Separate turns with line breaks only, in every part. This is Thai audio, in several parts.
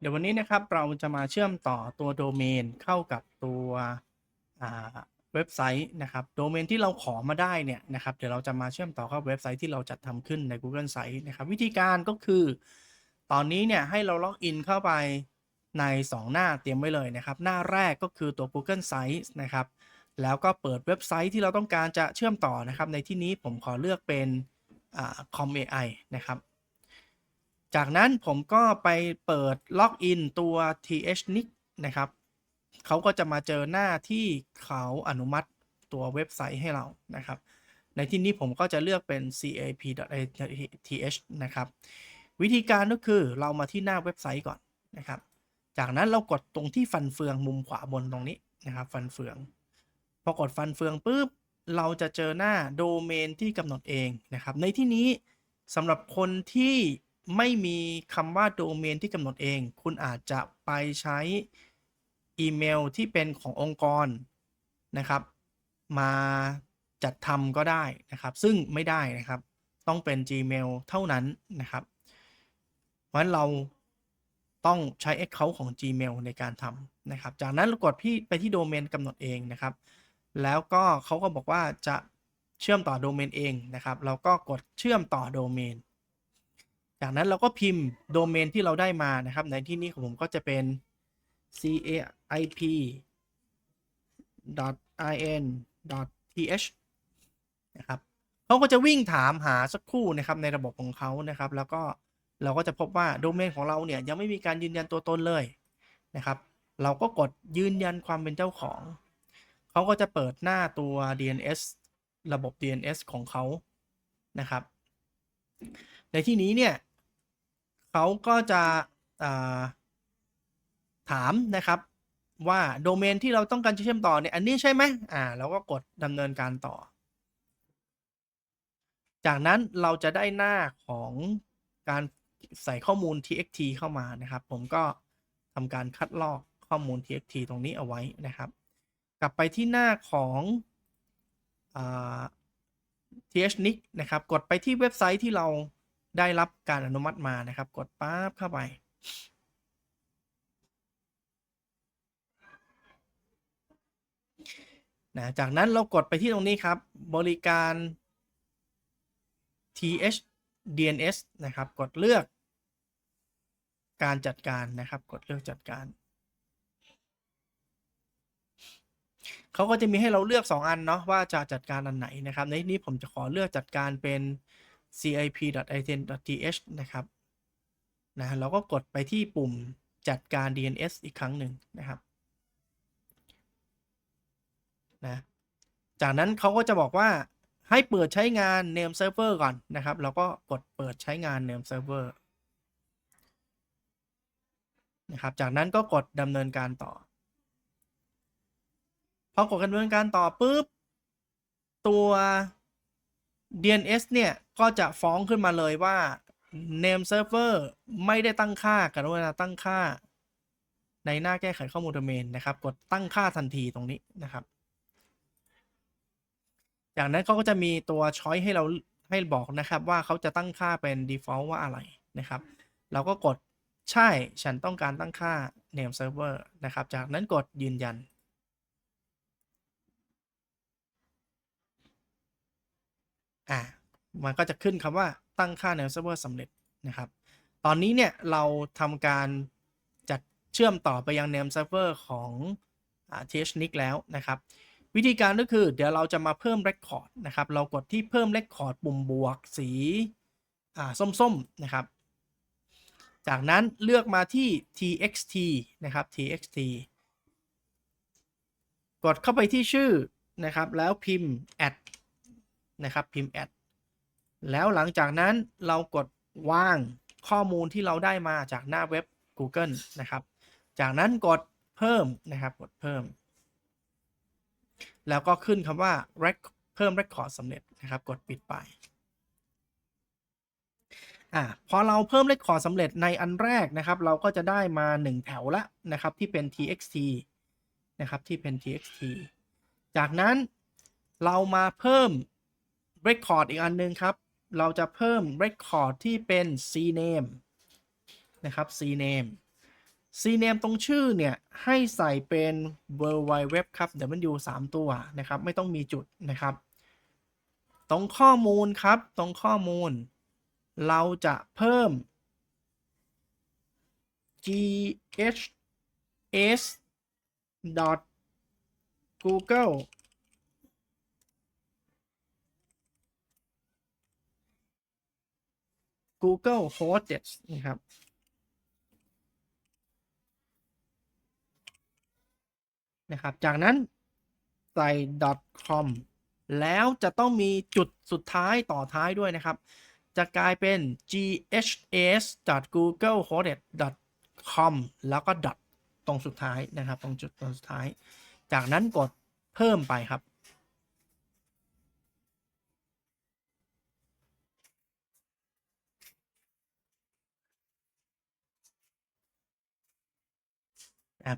เดี๋ยววันนี้นะครับเราจะมาเชื่อมต่อตัวโดเมนเข้ากับตัวเว็บไซต์นะครับโดเมนที่เราขอมาได้เนี่ยนะครับเดี๋ยวเราจะมาเชื่อมต่อเข้าเว็บไซต์ที่เราจัดทำขึ้นใน Google Site นะครับวิธีการก็คือ ตอนนี้เนี่ยให้เราล็อกอินเข้าไปใน 2 หน้าเตรียมไว้เลยนะครับ หน้าแรกก็คือตัว Google Sites นะครับแล้วก็เปิดเว็บไซต์ที่เราต้องการจะเชื่อมต่อนะครับในที่นี้ผมขอเลือกเป็นคอ่า com AI นะครับ จากนั้นผมก็ไปเปิดล็อกอินตัว thnic นะครับเขาก็จะมาเจอหน้าที่เขาอนุมัติตัวเว็บไซต์ให้เรานะครับ ในที่นี้ผมก็จะเลือกเป็น cap.th นะครับ วิธีการก็คือเรามาที่หน้าเว็บไซต์ก่อนนะครับ จากนั้นเรากดตรงที่ฟันเฟืองมุมขวาบนตรงนี้นะครับ ฟันเฟือง พอกดฟันเฟืองปุ๊บเราจะเจอหน้าโดเมนที่กำหนดเองนะครับ ในที่นี้สำหรับคนที่ ไม่มีคำว่าโดเมนที่กำหนดเอง คุณอาจจะไปใช้อีเมลที่เป็นขององค์กรนะครับ มาจัดทำก็ได้นะครับ ซึ่งไม่ได้นะครับ ต้องเป็น Gmail เท่านั้นนะครับ เพราะฉะนั้นเราต้องใช้ Account ของ Gmail ในการทำนะครับ จากนั้นเรากดพี่ไปที่โดเมนกำหนดเองนะครับ แล้วก็เขาก็บอกว่าจะเชื่อมต่อโดเมนเองนะครับ เราก็กดเชื่อมต่อโดเมน จากนั้นเราก็พิมพ์โดเมนที่เราได้มานะครับ ในที่นี้ของผมก็จะเป็น caip in th นะครับเขาก็จะวิ่งถามหาสักครู่นะครับในระบบของเขานะครับ แล้วก็เราก็จะพบว่าโดเมนของเราเนี่ยยังไม่มีการยืนยันตัวตนเลยนะครับ เราก็กดยืนยันความเป็นเจ้าของ เขาก็จะเปิดหน้าตัว DNS ระบบ DNS ของเขานะครับ ในที่นี้เนี่ย เขาก็จะถามนะครับว่าโดเมนที่เราต้องการจะเชื่อมต่อเนี่ยอันนี้ใช่ไหมอ่าเราก็กดดำเนินการต่อ จากนั้นเราจะได้หน้าของการใส่ข้อมูล txt เข้ามานะครับ ผมก็ทำการคัดลอกข้อมูล txt ตรงนี้เอาไว้นะครับ กลับไปที่หน้าของอ่า thnic นะครับ กดไปที่เว็บไซต์ที่เรา ได้รับการอนุมัติมานะครับ กดปั๊บเข้าไป นะจากนั้นเรากดไปที่ตรงนี้ครับ บริการ th dns นะครับ กดเลือก การจัดการนะครับ กดเลือกจัดการเขาก็จะมีให้เราเลือก 2 อันเนาะว่าจะจัดการอันไหนนะครับ ในที่นี้ผมจะขอเลือกจัดการเป็น cip.iten.th นะครับนะเราก็กดไปที่ปุ่มจัดการ DNS อีกครั้งหนึ่งนะครับนะจากนั้นเขาก็จะบอกว่าให้เปิดใช้งาน name server ก่อนนะครับ เราก็กดเปิดใช้งาน name server นะครับ จากนั้นก็กดดำเนินการต่อ พอกดดำเนินการต่อปุ๊บ ตัว DNS เนี่ยก็จะฟ้องขึ้นมาเลยว่า name server ไม่ได้ตั้งค่ากับเวลาตั้งค่า ในหน้าแก้ไขข้อมูลโดเมนนะครับ กดตั้งค่าทันทีตรงนี้นะครับ จากนั้นเขาก็จะมีตัวช้อยให้เราให้บอกนะครับว่าเขาจะตั้งค่าเป็น default ว่าอะไรนะครับ เราก็กดใช่ฉันต้องการตั้งค่า name server นะครับ จากนั้นกดยืนยัน อ่ามันก็จะขึ้นคำว่าตั้งค่า name server สำเร็จนะครับ ตอนนี้เนี่ยเราทำการจัดเชื่อมต่อไปยัง name server ของอ่า thnic แล้วนะครับ วิธีการก็คือเดี๋ยวเราจะมาเพิ่ม record นะครับ เรากดที่เพิ่ม record ปุ่มบวกสีอ่าส้มๆนะครับ จากนั้นเลือกมาที่ txt นะครับ txt กดเข้าไปที่ชื่อนะครับ แล้วพิมพ์ add นะครับพิมพ์ add แล้วหลังจากนั้นเรากดวางข้อมูลที่เราได้มาจากหน้าเว็บ Google นะครับ จากนั้นกดเพิ่มนะครับกดเพิ่ม แล้วก็ขึ้นคำว่า rec- เพิ่ม record สำเร็จนะครับ กดปิดไปอ่าพอเราเพิ่ม record สำเร็จในอันแรกนะครับ เราก็จะได้มา 1 แถวละนะครับที่เป็น txt นะครับที่เป็น txt จากนั้นเรามาเพิ่ม record อีกอันนึงครับ เราจะเพิ่ม record ที่เป็น cname นะครับ cname cname ตรงชื่อเนี่ย ให้ใส่เป็น w w w ครับ w 3ตัวนะครับ ไม่ต้องมีจุดนะครับ ตรงข้อมูลครับ ตรงข้อมูล เราจะเพิ่ม g h s .google google hosted นะครับ นะครับ จากนั้นใส่ .com แล้วจะต้องมีจุดสุดท้ายต่อท้ายด้วยนะครับ จะกลายเป็น ghs.googlehosted.com แล้วก็ dot ตรงสุดท้ายนะครับ ตรงจุดตรงสุดท้าย จากนั้นกดเพิ่มไปครับ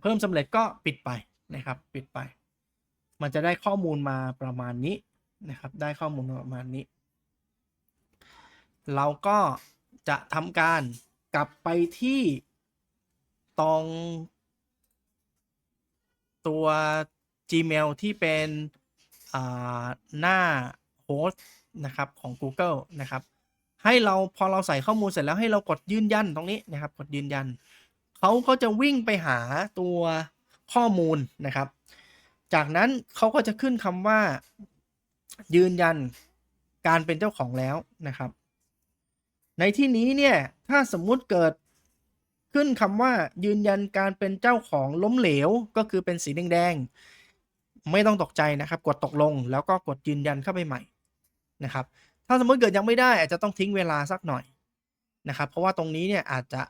เพิ่มสำเร็จก็ปิดไปนะครับ ปิดไป มันจะได้ข้อมูลมาประมาณนี้นะครับ ได้ข้อมูลมาประมาณนี้ เราก็จะทำการกลับไปที่ตรงตัว Gmail ที่เป็นอ่าหน้าโฮสต์นะครับของ Google นะครับ ให้เราพอเราใส่ข้อมูลเสร็จแล้วให้เรากดยืนยันตรงนี้นะครับ กดยืนยัน เขาก็จะวิ่งไปหาตัวข้อมูลนะครับ จากนั้นเขาก็จะขึ้นคำว่า ยืนยันการเป็นเจ้าของแล้วนะครับ ในที่นี้เนี่ยถ้าสมมุติเกิดขึ้นคำว่ายืนยันการเป็นเจ้าของล้มเหลวก็คือเป็นสีแดงๆไม่ต้องตกใจนะครับ กดตกลงแล้วก็กดยืนยันเข้าไปใหม่นะครับ ถ้าสมมติเกิดยังไม่ได้อาจจะต้องทิ้งเวลาสักหน่อยนะครับ เพราะว่าตรงนี้เนี่ยอาจจะ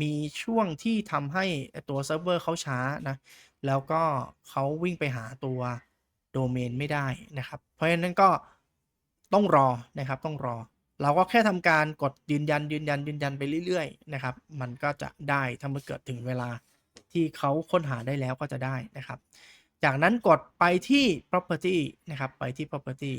มีช่วงที่ทำให้ตัวเซิร์ฟเวอร์เขาช้านะ แล้วก็เขาวิ่งไปหาตัวโดเมนไม่ได้นะครับ เพราะฉะนั้นก็ต้องรอนะครับต้องรอ เราก็แค่ทำการกดยืนยันยืนยันยืนยันไปเรื่อยๆนะครับ มันก็จะได้ถ้าเมื่อเกิดถึงเวลาที่เขาค้นหาได้แล้วก็จะได้นะครับ จากนั้นกดไปที่ property นะครับไปที่ property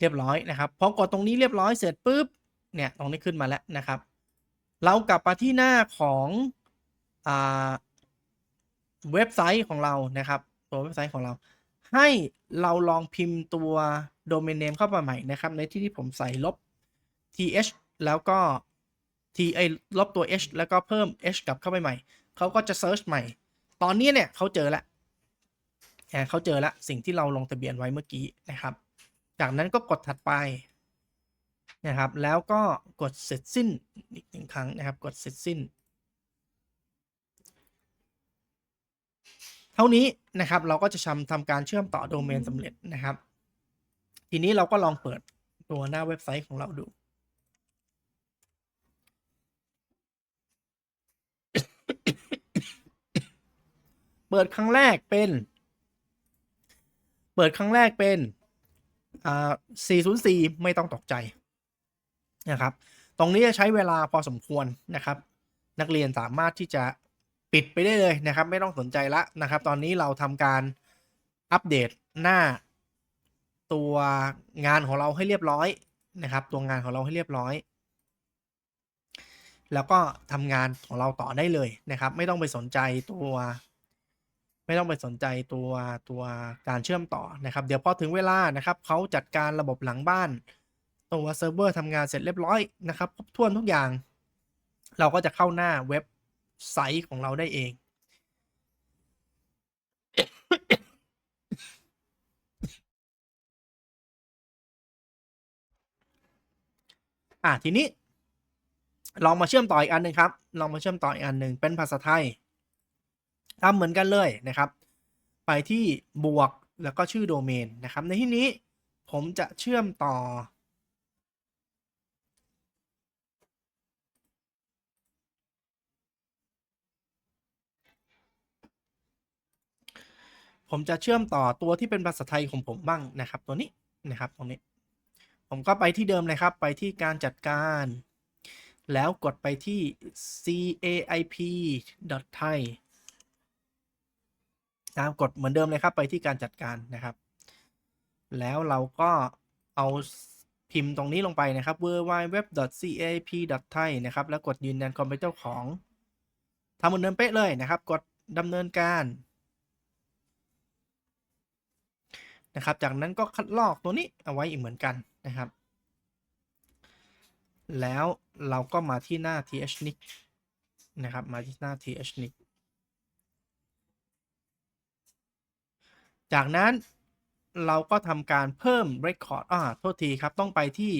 เรียบร้อยนะครับพอกดตรงนี้เรียบร้อยเสร็จปุ๊บเนี่ยตรงนี้ขึ้นมาแล้วนะครับ เรากลับมาที่หน้าของอาเว็บไซต์ของเรานะครับ ตัวเว็บไซต์ของเรา ให้เราลองพิมพ์ตัว domain name เข้ามาใหม่นะครับ ในที่ที่ผมใส่ลบ th แล้วก็ t ไอลบตัว h แล้วก็เพิ่ม h กลับเข้าไปใหม่ เขาก็จะ search ใหม่ ตอนนี้เนี่ยเขาเจอแล้วเขาเจอแล้วสิ่งที่เราลงทะเบียนไว้เมื่อกี้นะครับ จากนั้นก็กดถัดไปนะครับ แล้วก็กดเสร็จสิ้นอีกหนึ่งครั้งนะครับ กดเสร็จสิ้น เท่านี้นะครับ เราก็จะทำทำการเชื่อมต่อโดเมนสำเร็จนะครับ ทีนี้เราก็ลองเปิดตัวหน้าเว็บไซต์ของเราดูเปิดครั้งแรกเป็น เปิดครั้งแรกเป็น อ่า404 ไม่ต้องตกใจนะครับ ตรงนี้จะใช้เวลาพอสมควรนะครับ นักเรียนสามารถที่จะปิดไปได้เลยนะครับ ไม่ต้องสนใจละนะครับ ตอนนี้เราทำการอัปเดตหน้าตัวงานของเราให้เรียบร้อยนะครับ ตัวงานของเราให้เรียบร้อย แล้วก็ทำงานของเราต่อได้เลยนะครับ ไม่ต้องไปสนใจตัว ไม่ต้องไปสนใจตัวตัวการเชื่อมต่อนะครับ เดี๋ยวพอถึงเวลานะครับเขาจัดการระบบหลังบ้าน ตัวเซิร์ฟเวอร์ทำงานเสร็จเรียบร้อยนะครับครบถ้วนทุกอย่าง เราก็จะเข้าหน้าเว็บไซต์ของเราได้เอง อะทีนี้ลองมาเชื่อมต่ออีกอันหนึ่งครับ ลองมาเชื่อมต่ออีกอันหนึ่งเป็นภาษาไทย ทำเหมือนกันเลยนะครับ ไปที่บวกแล้วก็ชื่อโดเมนนะครับ ในที่นี้ผมจะเชื่อมต่อ ผมจะเชื่อมต่อตัวที่เป็นภาษาไทยของผมบ้างนะครับ ตัวนี้นะครับตรงนี้ ผมก็ไปที่เดิมเลยครับ ไปที่การจัดการ แล้วกดไปที่ caip.thai นะกดเหมือนเดิมเลยครับไปที่การจัดการนะครับ แล้วเราก็เอาพิมพ์ตรงนี้ลงไปนะครับ www.cap.thai นะครับ แล้วกดยืนยันความเป็นเจ้าของทำเหมือนเดิมเป๊ะเลยนะครับ กดดำเนินการนะครับ จากนั้นก็คัดลอกตัวนี้เอาไว้อีกเหมือนกันนะครับ แล้วเราก็มาที่หน้า thnic นะครับ มาที่หน้า thnic จากนั้นเราก็ทำการเพิ่ม record อ่าโทษทีครับ ต้องไปที่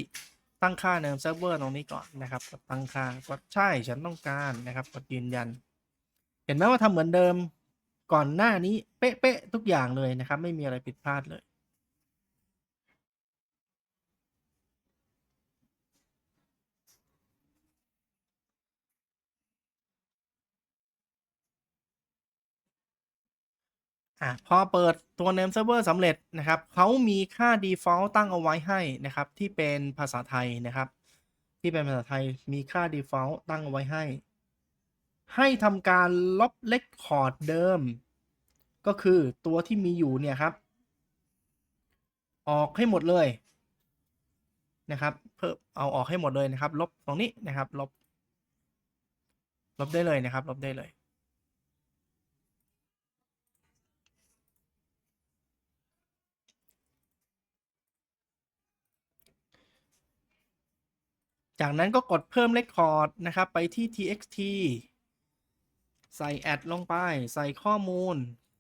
ตั้งค่าเนิมเซิร์ฟเวอร์ตรงนี้ก่อนนะครับกดตั้งค่ากดใช่ฉันต้องการนะครับกดยืนยัน เห็นไหมว่าทำเหมือนเดิมก่อนหน้านี้เป๊ะๆทุกอย่างเลยนะครับ ไม่มีอะไรผิดพลาดเลย อะพอเปิดตัว name server สำเร็จนะครับเขามีค่า default ตั้งเอาไว้ให้นะครับที่เป็นภาษาไทยนะครับ ที่เป็นภาษาไทยมีค่า default ตั้งเอาไว้ให้ ให้ทำการลบ record เดิม ก็คือตัวที่มีอยู่เนี่ยครับ ออกให้หมดเลยนะครับเพิ่มเอาออกให้หมดเลยนะครับ ลบตรงนี้นะครับ ลบ ลบได้เลยนะครับ ลบได้เลย จากนั้นก็กดเพิ่ม Record นะครับ ไปที่ txt ใส่แอดลงไป ใส่ข้อมูล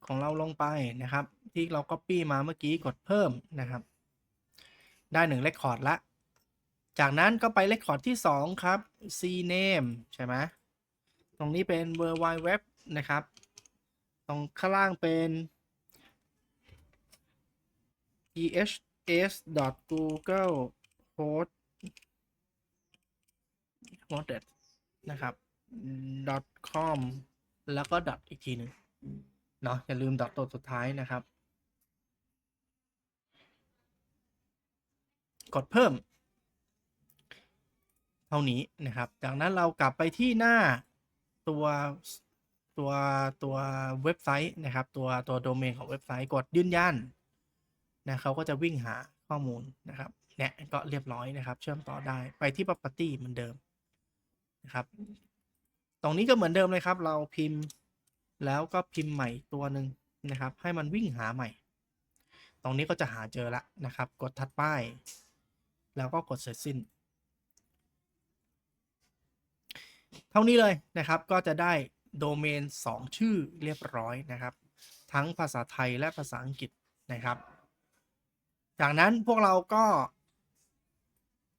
ของเราลงไปนะครับ ที่เรา Copy มาเมื่อกี้กดเพิ่มนะครับ ได้หนึ่ง Record ละ จากนั้นก็ไป Record ที่ 2 ครับ cname ใช่ไหมตรงนี้เป็น world wide web นะครับ ตรงข้างล่างเป็น ehs.google host h o s t e d นะครับ .com แล้วก็ dot อีกทีหนึ่งเนาะอย่าลืม dot ตัวสุดท้ายนะครับ กดเพิ่ม เท่านี้นะครับ จากนั้นเรากลับไปที่หน้าตัวตัวตัวเว็บไซต์นะครับ ตัวตัวโดเมนของเว็บไซต์กดยืนยันนะเขาก็จะวิ่งหาข้อมูลนะครับเนี่ยก็เรียบร้อยนะครับ เชื่อมต่อได้ไปที่ property เหมือนเดิม นะครับ ตรงนี้ก็เหมือนเดิมเลยครับ เราพิมพ์แล้วก็พิมพ์ใหม่ตัวหนึ่งนะครับ ให้มันวิ่งหาใหม่ ตรงนี้ก็จะหาเจอละนะครับ กดทัดป้าย แล้วก็กดเสร็จสิ้น เท่านี้เลยนะครับ ก็จะได้โดเมน 2 ชื่อเรียบร้อยนะครับ ทั้งภาษาไทยและภาษาอังกฤษนะครับ จากนั้นพวกเราก็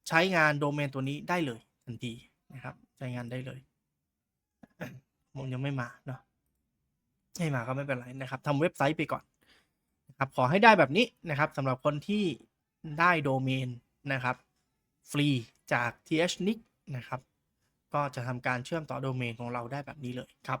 ใช้งานโดเมนตัวนี้ได้เลยทันทีนะครับ ใช้งานได้เลยผมยังไม่มาเนาะไม่มาก็ไม่เป็นไรนะครับทำเว็บไซต์ไปก่อนนะครับขอให้ได้แบบนี้นะครับสำหรับคนที่ได้โดเมนนะครับ ฟรีจาก thnic นะครับ ก็จะทำการเชื่อมต่อโดเมนของเราได้แบบนี้เลยครับ